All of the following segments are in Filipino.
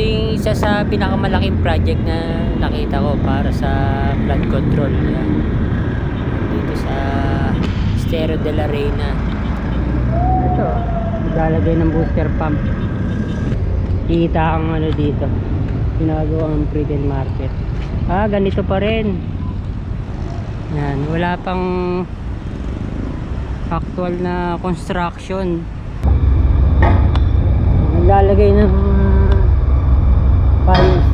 Ito yung isa sa pinakamalaking project na nakita ko para sa flood control. Yan. Dito sa Estero de la Reina. Ito, maglalagay ng booster pump. Kita ang ano dito. Ginagawang retail market. Ah, ganito pa rin. Yan, wala pang actual na construction. Naglalagay ng piles.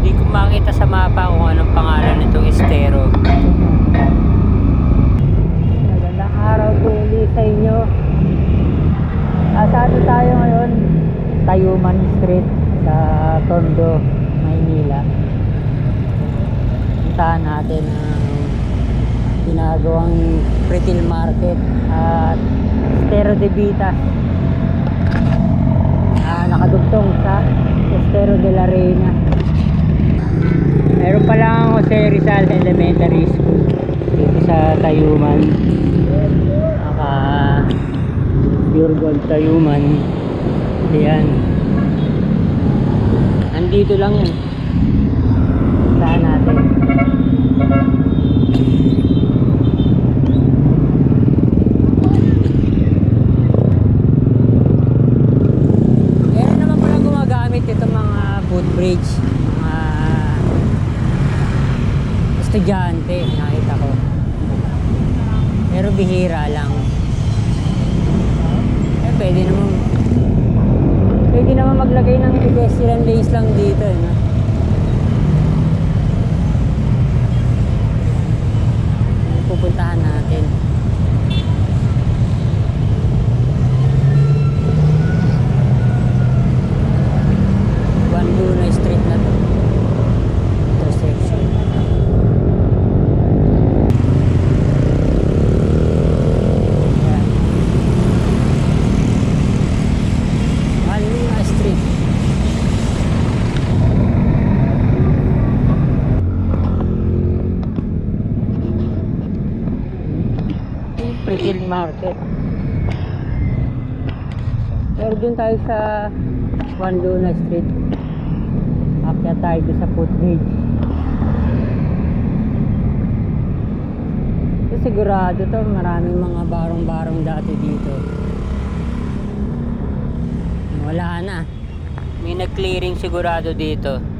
Hindi ko makita sa mapa kung anong pangalan nitong estero. Magandang araw po ulit sa inyo. Asado tayo ngayon? Tayuman Street sa Tondo, Maynila. Puntahan natin ang ginagawang retail market at Estero de Vita. Nakadugtong sa Estero de la Reina. Meron pa lang Jose Rizal Elementary School dito sa Tayuman. Naka Pure Gold Tayuman. Ayan. Andito lang yan. Saan natin? Meron naman pala gumagamit ito mga footbridge. Mga estudyante, nakita ko. Pero bihira lang. Eh, pwede naman pwede naman maglagay ng pedestrian lanes lang dito. Eh, no? Pupuntahan natin. Juan Luna Street na to. Intersection. Yan. Juan Luna Street. Retail market. Pero dun tayo sa Juan Luna Street. Akyat tayo sa footbridge. Ito sigurado to, maraming mga barong-barong dati dito. Wala na. May nag-clearing sigurado dito.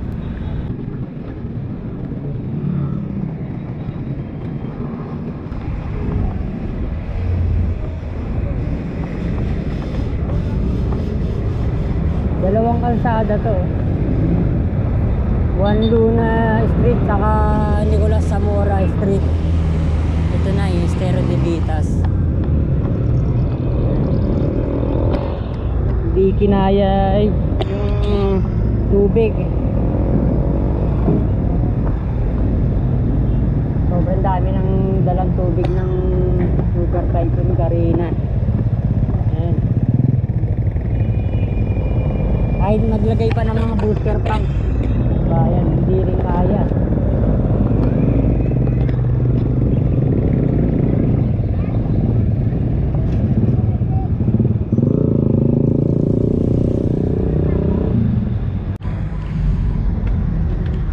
Dalawang kalsada to. Juan Luna Street saka Nicolas Zamora Street. Ito na yung Estero de Vitas. Hindi kinaya yung tubig. Sobrang dami ng dalang tubig ng Super Typhoon Karina. Ayan. Kahit maglagay pa ng mga booster pump. Bayan, hindi rin kaya.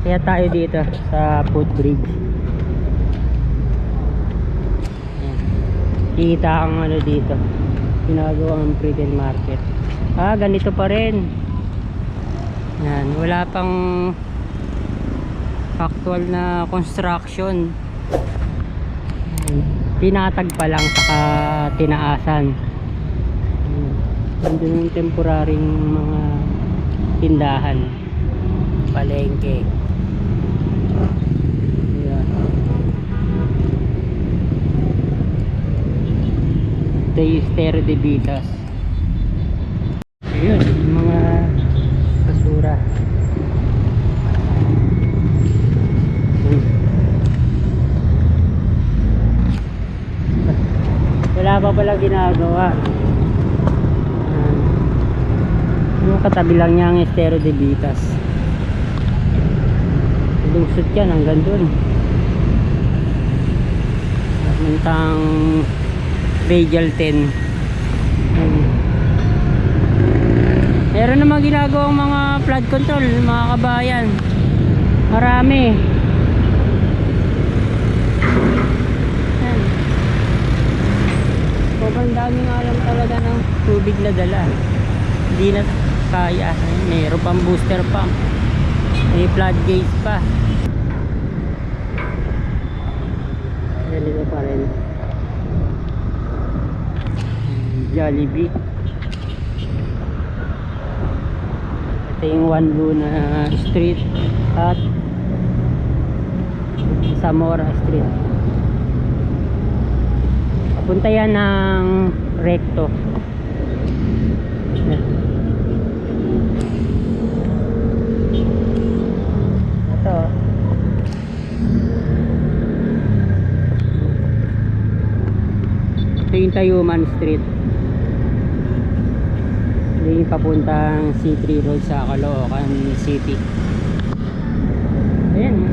Kaya tayo dito sa footbridge. Kita ang ano dito. Ginagawang retail market. Ah, ganito pa rin. Yan, wala pang actual na construction. Tinatag pa lang saka tinaasan. Nandun yung temporaring mga tindahan. Palengke. Yan. Ito yung Estero de Vitas. Ayun, yung mga basura. Uy. Wala pa pala ginagawa. Yung katabi lang niya ang Estero de Vitas. Lusot yan hanggang dun. Mantang Radial 10. Ayan. ginagawang mga flood control, mga kabayan. Marami. Yan. Sobrang dami nga lang talaga ng tubig na dala. Hindi na kaya. Mayroon pang booster pump. May floodgates pa. Ganito pa rin. Jollibee. Ito yung One Luna Street at Zamora Street. Papunta yan ng recto. Ito. Ito yung Tayuman Street. Ito yung papuntang C3 Road sa Caloocan City. Ayan.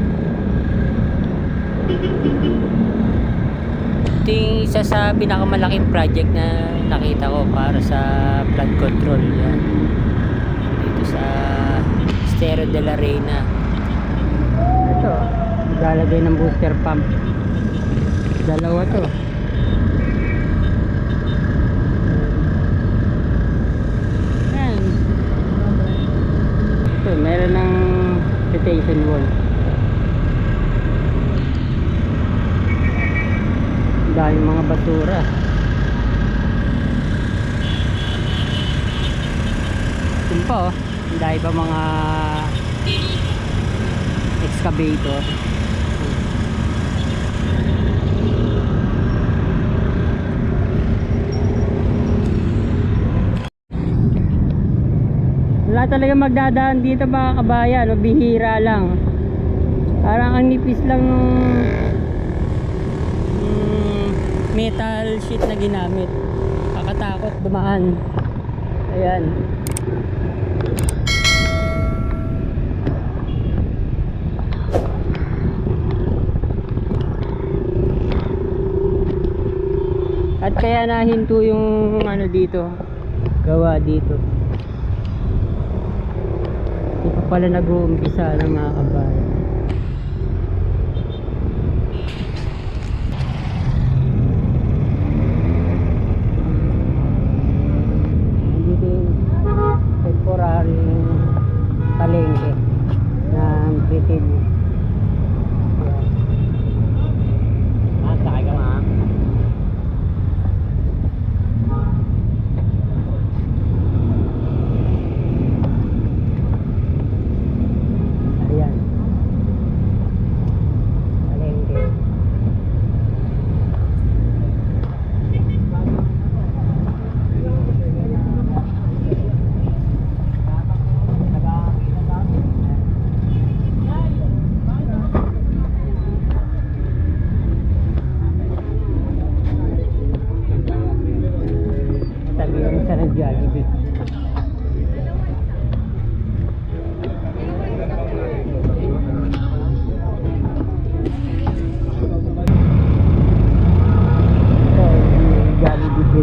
Ito yung isa sa pinakamalaking project na nakita ko para sa flood control. Yan. Dito sa Estero de la Reina. Ito, maglalagay ng booster pump. Dalawa to. Yan. Ito, meron ng retention wall. Daming mga basura. Yun pa oh. Dami pa mga excavator. Wala talaga magdadaan dito mga kabayan, o bihira lang. Parang ang nipis lang metal sheet na ginamit. Kakatakot dumaan. Ayan. At kaya nahinto yung ano dito, gawa dito. Hindi pa pala nag-uumpisa ng mga kabayan.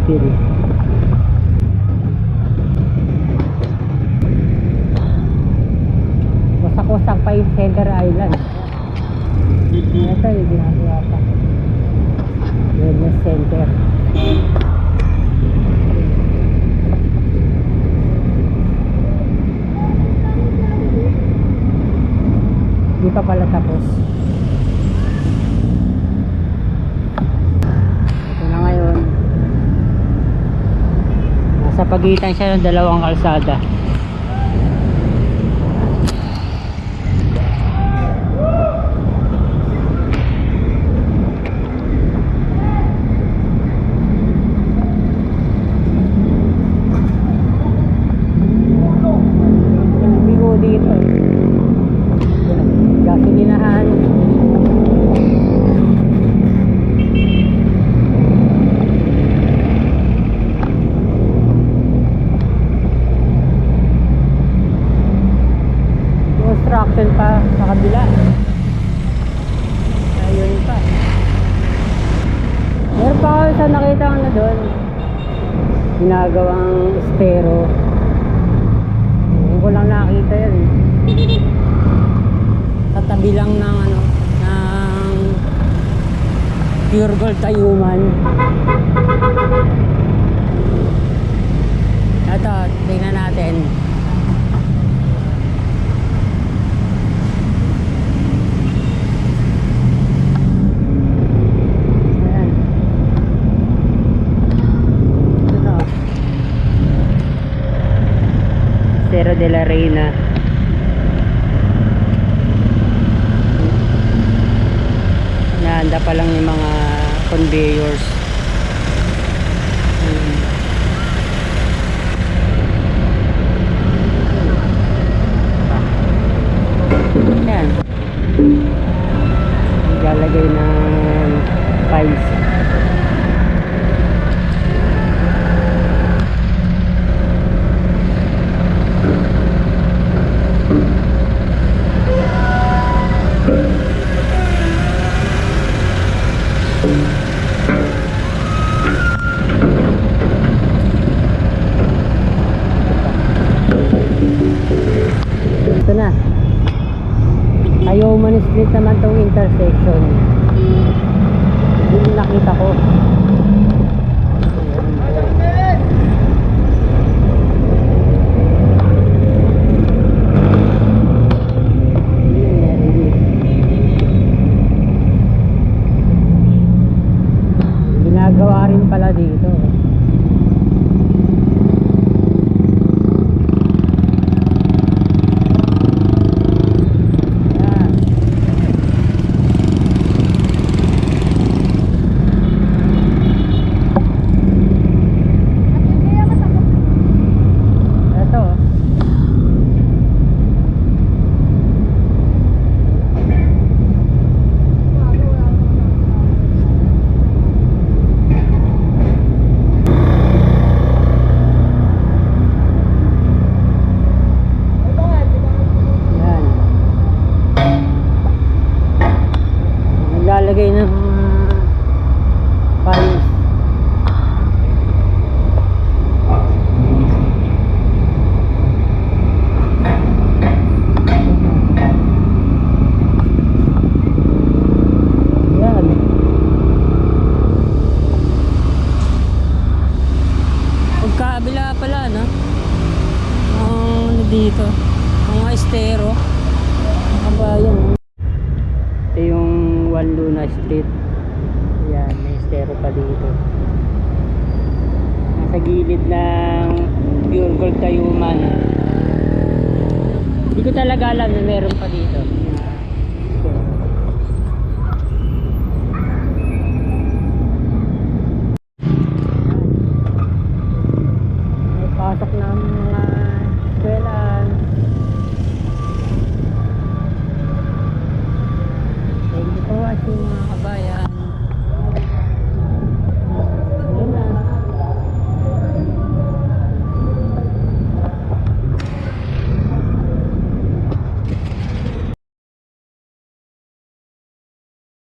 Bakery. Wasak-wasak pa yung Center Island. Ito yung ginagawa pa. Wellness Center. Di pa pala tapos. Ito na ngayon. Nasa pagitan siya ng dalawang kalsada. Construction pa sa kabila. Ayun pa. Meron pa ako sa nakita ko na doon. Ginagawang estero. ko lang nakita eh. Sa tabi lang ng ano, ng Pure Gold Tayuman. Ito, tingnan natin. Ayan. Ito. Reina. Nahanda pa lang yung mga conveyors. Hmm. Naman tong intersection. Yung nakita ko. Ginagawa rin pala dito. Yan. Ito. Yan. Naglalagay ng. Yan. Pagkabila pala, no? Ang ano dito? Ang estero. Kabayan. Ito yung Juan Luna Street. Yan, may estero pa dito. Nasa gilid ng Pure Gold Tayuman. Hindi ko talaga alam na meron pa dito.